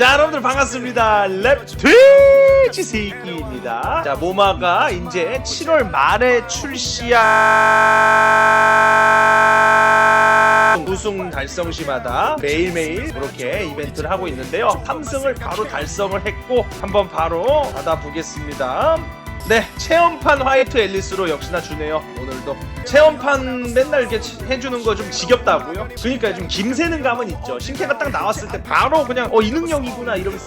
자 여러분들 반갑습니다. 랩 트위치 세기입니다. 자 모마가 이제 7월 말에 출시한 우승 달성 시마다 매일매일 이렇게 이벤트를 하고 있는데요. 3승을 바로 달성을 했고 한번 바로 받아보겠습니다 네 체험판 화이트 앨리스로 역시나 주네요 오늘도. 체험판 맨날 이렇게 해주는 거 좀 지겹다고요? 그러니까 좀 김새는 감은 있죠. 신캐가 딱 나왔을 때 바로 그냥 어 이 능력이구나 이러면서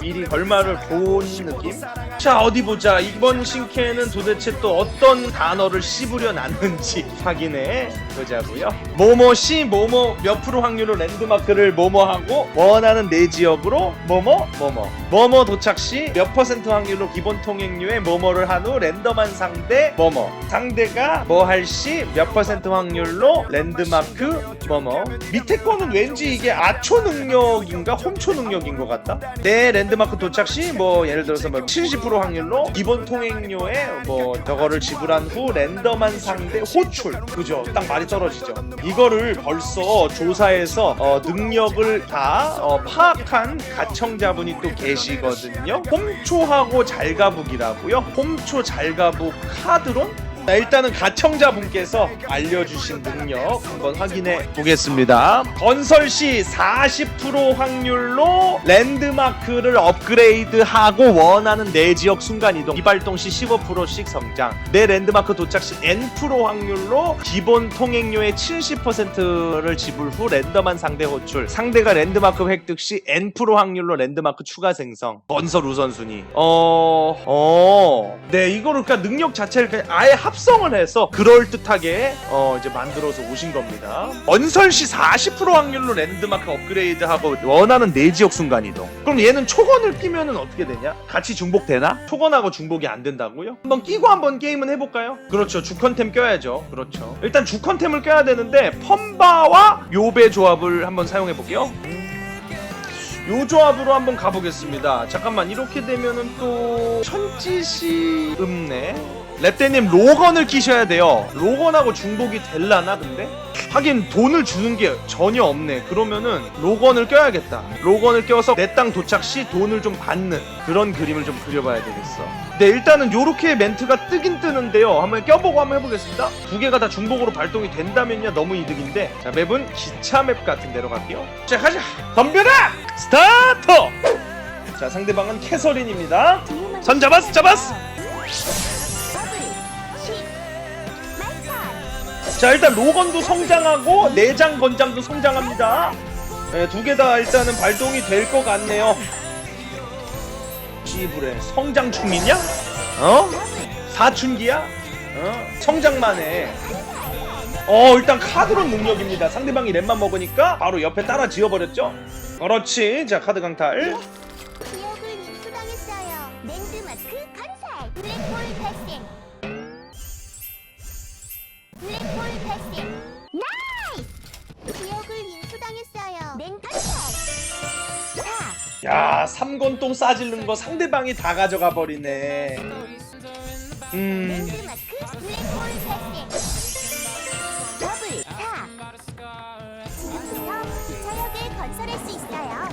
미리 결말을 본 느낌? 자 어디 보자. 이번 신캐는 도대체 또 어떤 단어를 씹으려 놨는지 확인해 보자고요. 뭐뭐시 뭐뭐 몇 프로 확률로 랜드마크를 뭐뭐하고 원하는 내 지역으로 뭐뭐 뭐뭐 뭐뭐 도착 시 몇 퍼센트 확률로 기본 통행료에 뭐뭐를 한 후 랜덤한 상대 뭐뭐 상대가 뭐 할 시 몇 퍼센트 확률로 랜드마크 뭐뭐 밑에 거는 왠지 이게 아초 능력인가 홈초 능력인 것 같다? 내 랜 드마크 도착 시 뭐 예를 들어서 뭐 70% 확률로 기본 통행료에 뭐 저거를 지불한 후 랜덤한 상대 호출. 그죠? 딱 말이 떨어지죠. 이거를 벌써 조사해서 어, 능력을 다 어, 파악한 가청자분이 또 계시거든요. 홈초하고 잘가북이라고요. 홈초 잘가북 카드론 자, 일단은 가청자분께서 알려주신 능력 한번 확인해 보겠습니다. 건설 시 40% 확률로 랜드마크를 업그레이드하고 원하는 내 지역 순간 이동 이발동 시 15%씩 성장. 내 랜드마크 도착 시 N% 확률로 기본 통행료의 70%를 지불 후 랜덤한 상대 호출. 상대가 랜드마크 획득 시 N% 확률로 랜드마크 추가 생성. 건설 우선순위. 어... 어... 네 이거를 그러니까 능력 자체를 아예 합 성을 해서 그럴듯하게 어 이제 만들어서 오신 겁니다 건설 시 40% 확률로 랜드마크 업그레이드하고 원하는 내 지역 순간 이동 그럼 얘는 초건을 끼면은 어떻게 되냐? 같이 중복되나? 초건하고 중복이 안 된다고요? 한번 끼고 한번 게임은 해볼까요? 그렇죠 주컨템 껴야죠 그렇죠 일단 주컨템을 껴야 되는데 펌바와 요배 조합을 한번 사용해 볼게요 요 조합으로 한번 가보겠습니다. 잠깐만 이렇게 되면은 또 천지시 읍네. 랩대님 로건을 끼셔야 돼요. 로건하고 중복이 될라나 근데? 하긴 돈을 주는 게 전혀 없네. 그러면은 로건을 껴야겠다. 로건을 껴서 내 땅 도착 시 돈을 좀 받는 그런 그림을 좀 그려봐야 되겠어. 네 일단은 요렇게 멘트가 뜨긴 뜨는데요. 한번 껴보고 한번 해보겠습니다. 두 개가 다 중복으로 발동이 된다면야 너무 이득인데 자 맵은 기차 맵 같은 데로 갈게요. 자 가자. 덤벼라. 스타트. 자 상대방은 캐서린입니다. 선 잡았어 잡았어. 자 일단 로건도 성장하고 내장 건장도 성장합니다. 네, 두개 다 일단은 발동이 될 것 같네요. 씨부레 성장충이냐? 어? 사춘기야? 어? 성장만 해. 어 일단 카드론 능력입니다. 상대방이 랩만 먹으니까 바로 옆에 따라 지어버렸죠? 그렇지. 자 카드 강탈. 야 삼건똥 싸질른 거 상대방이 다 가져가 버리네. 음. 랜드마크 블랙홀 발생. 더블 4. 지금부터 기차역을 건설할 수 있어요.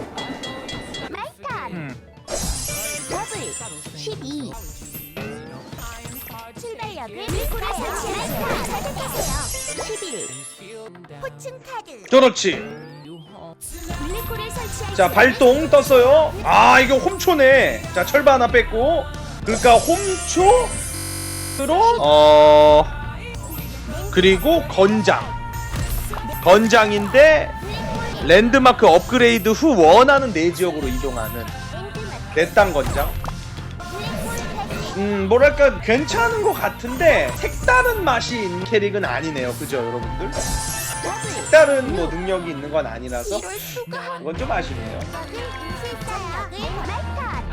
마이턴. 음. 더블 12 출발역을 밀고를 설치하여 선택하세요 11 포춘 카드 그렇지. 자 발동 떴어요. 아 이거 홈초네. 자 철바 하나 뺐고. 그러니까 홈초로 어 그리고 건장. 건장인데 랜드마크 업그레이드 후 원하는 내 지역으로 이동하는 내 땅 건장. 음 뭐랄까 괜찮은 것 같은데 색다른 맛이 있는 캐릭은 아니네요. 그죠 여러분들? 색다른 뭐 능력이 있는 건 아니라서 이건 좀 아쉽네요. 인수장역을 마이턴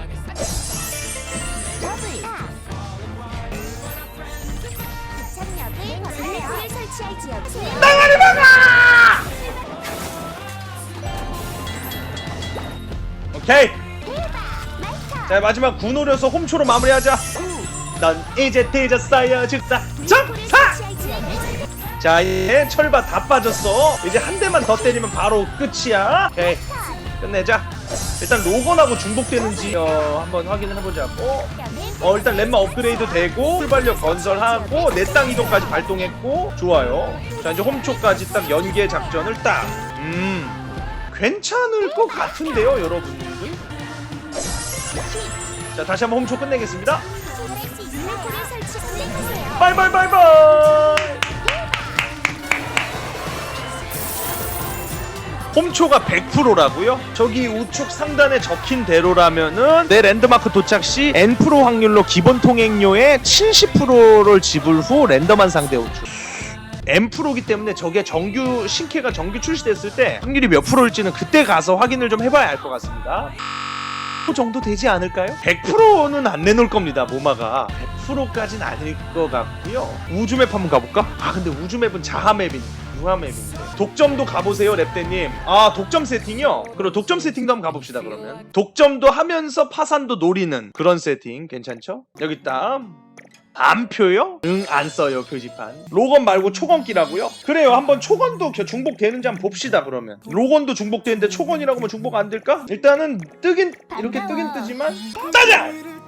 더블 4 기착역을 블랙홀을 설치할 지역을 땅아리 막아! 오케이. 자 마지막 구 노려서 홈초로 마무리하자. 넌 이제 뒤졌어요 즉사 지역을 자 이제 철바 다 빠졌어. 이제 한 대만 더 때리면 바로 끝이야. 오케이. 끝내자. 일단 로건하고 중복되는지 어, 한번 확인을 해보자고 어 일단 렘마 업그레이드 되고 출발력 건설하고 내 땅 이동까지 발동했고 좋아요. 자 이제 홈초까지 딱 연계 작전을 딱음 괜찮을 것 같은데요 여러분들? 자 다시 한번 홈초 끝내겠습니다. 물고를 설치 선택하세요. 빨빨빨빨 홈초가 100%라고요? 저기 우측 상단에 적힌 대로라면은 내 랜드마크 도착 시 N% 확률로 기본 통행료의 70%를 지불 후 랜덤한 상대 우측 N%기 때문에 저게 정규 신캐가 정규 출시됐을 때 확률이 몇 프로일지는 그때 가서 확인을 좀 해봐야 알 것 같습니다. 그 정도 되지 않을까요? 100%는 안 내놓을 겁니다, 모마가. 100%까진 아닐 것 같고요. 우주맵 한번 가볼까? 아, 근데 우주맵은 자하맵인, 유하맵인데. 독점도 가보세요, 랩대님. 아, 독점 세팅이요? 그럼 독점 세팅도 한번 가봅시다, 그러면. 독점도 하면서 파산도 노리는 그런 세팅 괜찮죠? 여기 있다. 안표요? 응, 안 써요, 표지판. 로건 말고 초건기라고요? 그래요, 한번 초건도 겨- 중복되는지 한번 봅시다, 그러면. 로건도 중복되는데 초건이라고 하면 중복 안 될까? 일단은 뜨긴, 이렇게 뜨긴 뜨지만!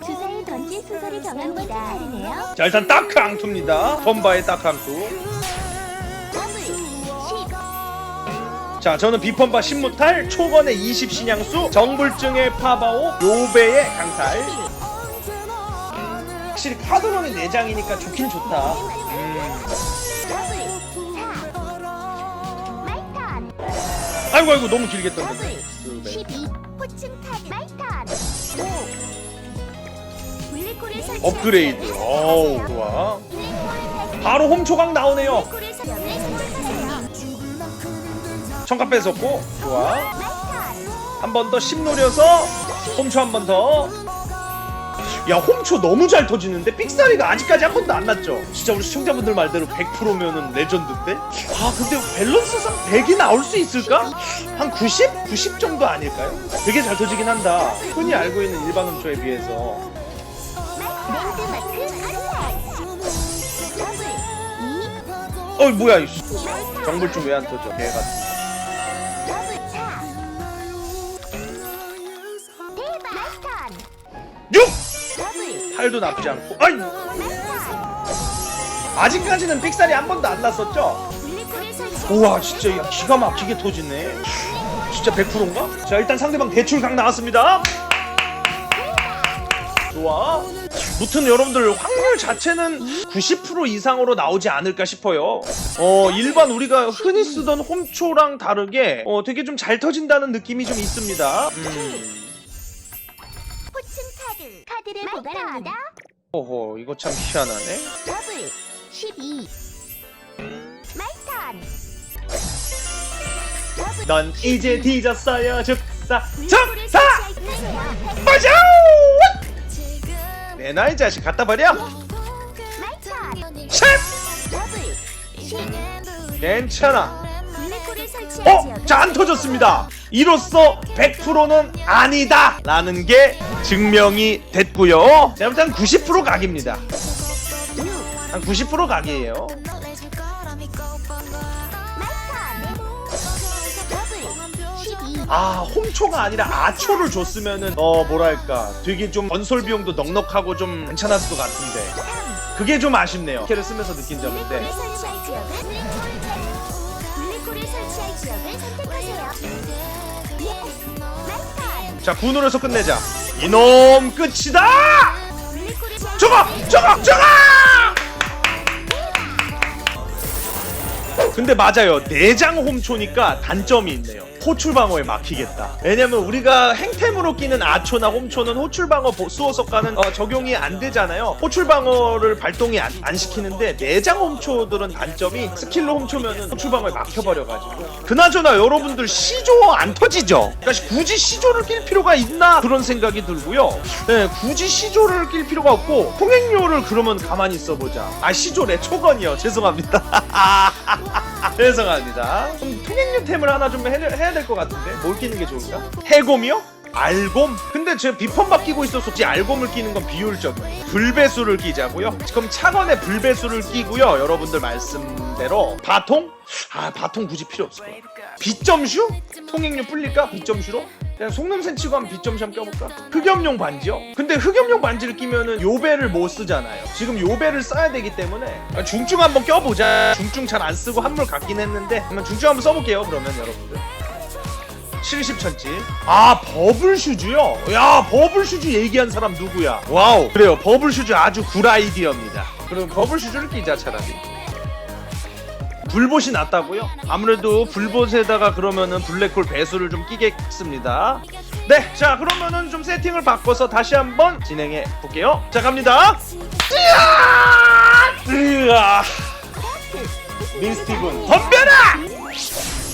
주사위 순서를 정합니다. 다르네요. 자, 일단 다크 앙투입니다. 덤바의 다크 앙투. 더블 10 자, 저는 비펀바 신무탈, 초건의 20 신양수, 정불증의 파바오, 요배의 강탈. 확실히 카드론이 4장이니까 좋긴 좋다. 음. 더블 4 말탄 아이고, 아이고, 너무 길게 떴는데. 12 포층 카드 말탄 5 블랙홀을 설치 업그레이드. 어우, 좋아. 바로 홈초각 나오네요. 청각 뺏었고, 좋아. 한 번 더 심 노려서 홈초 한 번 더. 야 홈초 너무 잘 터지는데 삑사리가 아직까지 한 번도 안 났죠. 진짜 우리 시청자분들 말대로 100%면은 레전드인데. 아 근데 밸런스상 100이 나올 수 있을까? 한 90? 90 정도 아닐까요? 되게 잘 터지긴 한다. 흔히 알고 있는 일반 홈초에 비해서. 랜드마크 한살 더블 2 어이 뭐야 이 말탄 정글 좀 왜 안 터져? 개 같은. 더 블4 대박 말탄 6! 더블 8도 나쁘지 않고. 아이 아직까지는 삑사리 한 번도 안 났었죠? 우와 진짜 이거 기가 막히게 터지네 진짜 100%인가? 자 일단 상대방 대출각 나왔습니다 좋아 무튼 여러분들 확률 자체는 90% 이상으로 나오지 않을까 싶어요 어 일반 우리가 흔히 쓰던 홈초랑 다르게 어 되게 좀 잘 터진다는 느낌이 좀 있습니다 음. 카드 카드를 보관합니다 오호 이거 참 희한하네. 더블 12 말탄. 더블 넌 이제 뒤졌어요 즉사. 설치하세요. 빠져 내 나이 자식 갖다 버려! 더블 10 괜찮아 어? 자 안 터졌습니다. 이로써 100%는 아니다. 라는 게 증명이 됐고요. 자 일단 90% 각입니다. 한 90% 각이에요. 말탄 더블 12아 홈초가 아니라 아초를 줬으면은 어 뭐랄까. 되게 좀 건설 비용도 넉넉하고 좀 괜찮았을 것 같은데. 그게 좀 아쉽네요. 캐를 쓰면서 느낀 점인데 자 군으로서 끝내자. 이놈 끝이다! 블랙홀을 설치 근데 맞아요. 내장 홈초니까 단점이 있네요. 호출방어에 막히겠다. 왜냐면 우리가 행템으로 끼는 아초나 홈초는 호출방어 보- 수호석과는 어, 적용이 안 되잖아요. 호출방어를 발동이 안, 안 시키는데 내장 홈초들은 단점이 스킬로 홈초면은 호출방어에 막혀버려가지고. 그나저나 여러분들 시조 안 터지죠? 그러니까 굳이 시조를 낄 필요가 있나? 그런 생각이 들고요. 네, 굳이 시조를 낄 필요가 없고 통행료를 그러면 가만히 있어보자. 아 시조래 초건이요. 죄송합니다 죄송합니다 그럼 통행료 템을 하나 좀 해, 해야 될 것 같은데 뭘 끼는 게 좋을까? 해곰이요? 알곰? 근데 제가 비펌밥 끼고 혹시 알곰을 끼는 건 비효율적이에요 불배수를 끼자고요 그럼 차건에 불배수를 끼고요 여러분들 말씀대로 바통? 아 바통 굳이 필요 없을 거야 비점슈? 통행료 불릴까? 비점슈로? 그냥 속냄새 치고 한번 비점슈 한번 껴볼까? 흑염룡 반지요? 근데 흑염룡 반지를 끼면은 요배를 못 쓰잖아요. 지금 요배를 써야 되기 때문에. 아, 중증 한번 껴보자. 중증 잘 안 쓰고 한물 같긴 했는데 한번 중증 한번 써볼게요 그러면 여러분들. 70천지. 아 버블 슈즈요? 야 버블 슈즈 얘기한 사람 누구야? 와우. 그래요 버블 슈즈 아주 굿 아이디어입니다. 그럼 버블 슈즈를 끼자 차라리 불봇이 낫다고요? 아무래도 불봇에다가 그러면은 블랙홀 배수를 좀 끼겠습니다 네, 자 그러면은 좀 세팅을 바꿔서 다시 한번 진행해 볼게요 자 갑니다 으아! 으아! 민스티븐 덤벼라!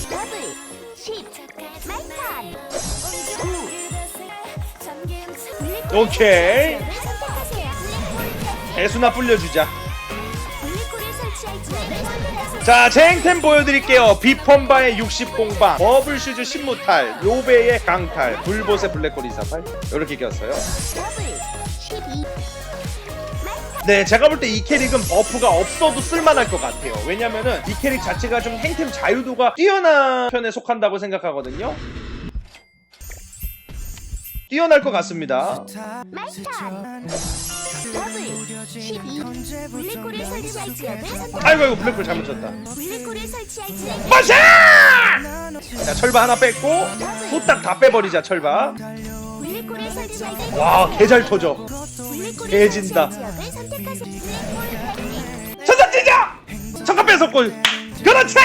더블 10 말탄 9 오케이 배수나 불려주자 자, 쟁템 보여드릴게요. 비펌바의 60공방, 버블슈즈 신무탈, 요베의 강탈, 불봇의 블랙홀 248. 이렇게 꼈어요. 더블 12 네, 제가 볼 때 이 캐릭은 버프가 없어도 쓸만할 것 같아요. 왜냐면은 이 캐릭 자체가 좀 행템 자유도가 뛰어난 편에 속한다고 생각하거든요. 뛰어날 것 같습니다. 말탄 더블 12 블랙홀을 설치할 지역을 선택 아이고, 아이고, 블랙홀 잘못 쳤다. 마샤! 자, 철바 하나 뺐고, 후딱 다 빼버리자, 철바. 블랙홀을 설치할 지역을 와, 개 잘 터져. 개진다. 설치할 지역을 뺏었고 그렇지!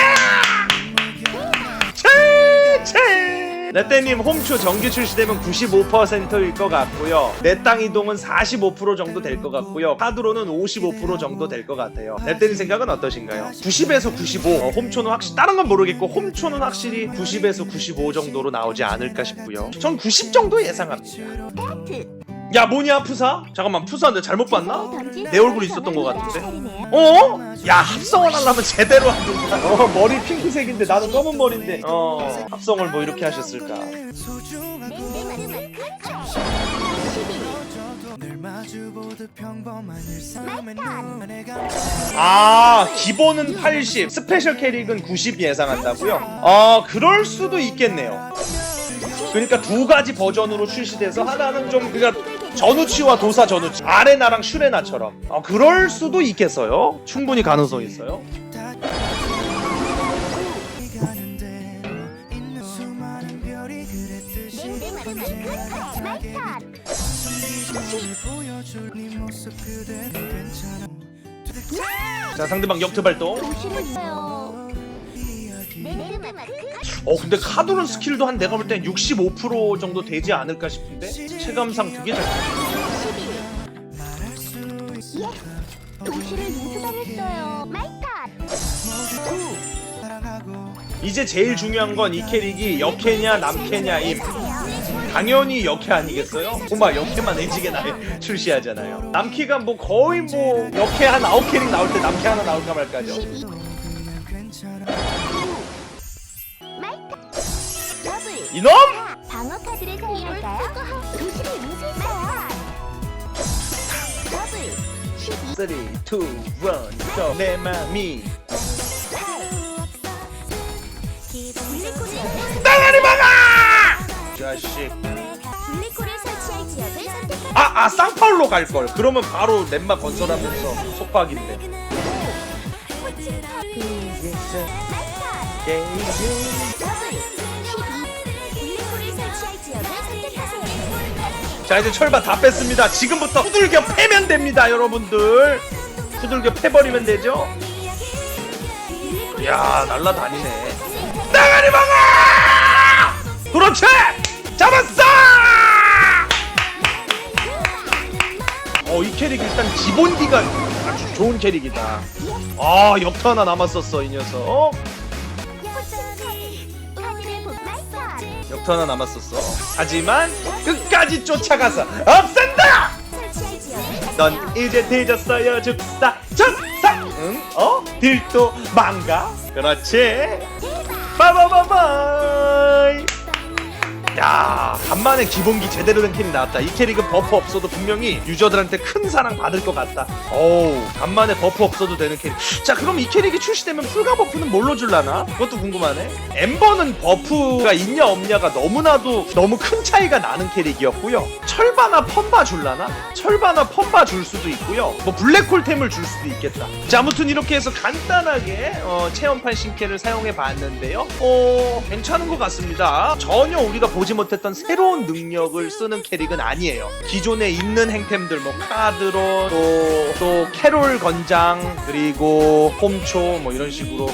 채 채 레떼님 홈쇼 정규 출시되면 95%일 것 같고요. 내 땅 이동은 45% 정도 될 것 같고요. 카드로는 55% 정도 될 것 같아요. 레떼님 생각은 어떠신가요? 90에서 95 어, 홈초는 확실히 다른 건 모르겠고 홈초는 확실히 90에서 95 정도로 나오지 않을까 싶고요. 전 90 정도 예상합니다 야 뭐냐 푸사? 잠깐만 푸사 내 잘못 봤나? 내 얼굴이 있었던 것 같은데. 어? 야 합성을 하려면 제대로 하든가 어 머리 핑크색인데 나는 검은 머리인데 어 합성을 뭐 이렇게 하셨을까 아 기본은 80 스페셜 캐릭은 90 예상한다고요? 아 그럴 수도 있겠네요 그러니까 두 가지 버전으로 출시돼서 하나는 좀 그러니까 전우치와 도사 전우치. 아레나랑 슈레나처럼. 아 그럴 수도 있겠어요? 충분히 가능성 있어요. 자 상대방 역트 발동. 어 근데 카드론 스킬도 한 내가 볼 땐 65% 정도 되지 않을까 싶은데 체감상 되게 잘 도시를 인수당했어요. 말탄. 이제 제일 중요한 건 이 캐릭이 역캐냐 남캐냐임 당연히 역캐 아니겠어요? 정말 역캐만 애지게 나 출시하잖아요 남캐가 뭐 거의 뭐 역캐 한 9캐릭 나올 때 남캐 하나 나올까 말까죠 이놈! 방어 카드를 사용할까요? 도시를 인수했어요. 더블. 12. 3, 2, 1, go! 내 맘이 블랙홀을 땅아리 막아! 자식 블랙홀을 설치할 지역을 선택하. 아, 아, 쌍파울로 갈걸. 그러면 바로 넷마 건설하면서 속박인데. 자, 이제 철바 다 뺐습니다. 지금부터 후들겨 패면 됩니다, 여러분들. 후들겨 패버리면 되죠? 이야, 날라다니네. 땅아리 막아! 그렇지! 잡았어! 어, 이 캐릭 일단 기본기가 아주 좋은 캐릭이다. 아, 역타 하나 남았었어, 이 녀석. 하나 남았었어. 하지만 끝까지 쫓아가서 없앤다! 넌 이제 뒤졌어요, 죽사, 죽사! 응? 어? 딜도 망가? 그렇지. 빠바바바이! 야 간만에 기본기 제대로 된 캐릭 나왔다. 이 캐릭은 버프 없어도 분명히 유저들한테 큰 사랑 받을 것 같다. 어우 간만에 버프 없어도 되는 캐릭. 자 그럼 이 캐릭이 출시되면 풀가 버프는 뭘로 줄라나? 그것도 궁금하네. 엠버는 버프가 있냐 없냐가 너무나도 너무 큰 차이가 나는 캐릭이었고요 철바나 펌바 줄라나? 철바나 펌바 줄 수도 있고요. 뭐 블랙홀템을 줄 수도 있겠다. 자 아무튼 이렇게 해서 간단하게 어, 체험판 신캐를 사용해 봤는데요. 어 괜찮은 것 같습니다. 전혀 우리가 보지 못했던 새로운 능력을 쓰는 캐릭은 아니에요. 기존에 있는 행템들 뭐 카드로 또, 또 캐롤 건장 그리고 홈초 뭐 이런 식으로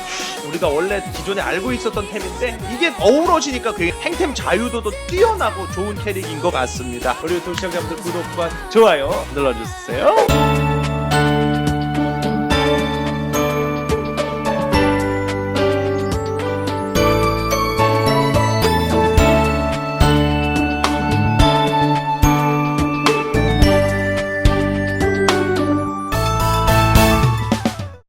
우리가 원래 기존에 알고 있었던 템인데 이게 어우러지니까 그 행템 자유도도 뛰어나고 좋은 캐릭인 것 같습니다 우리 유튜브 시청자분들 구독과 좋아요 눌러주세요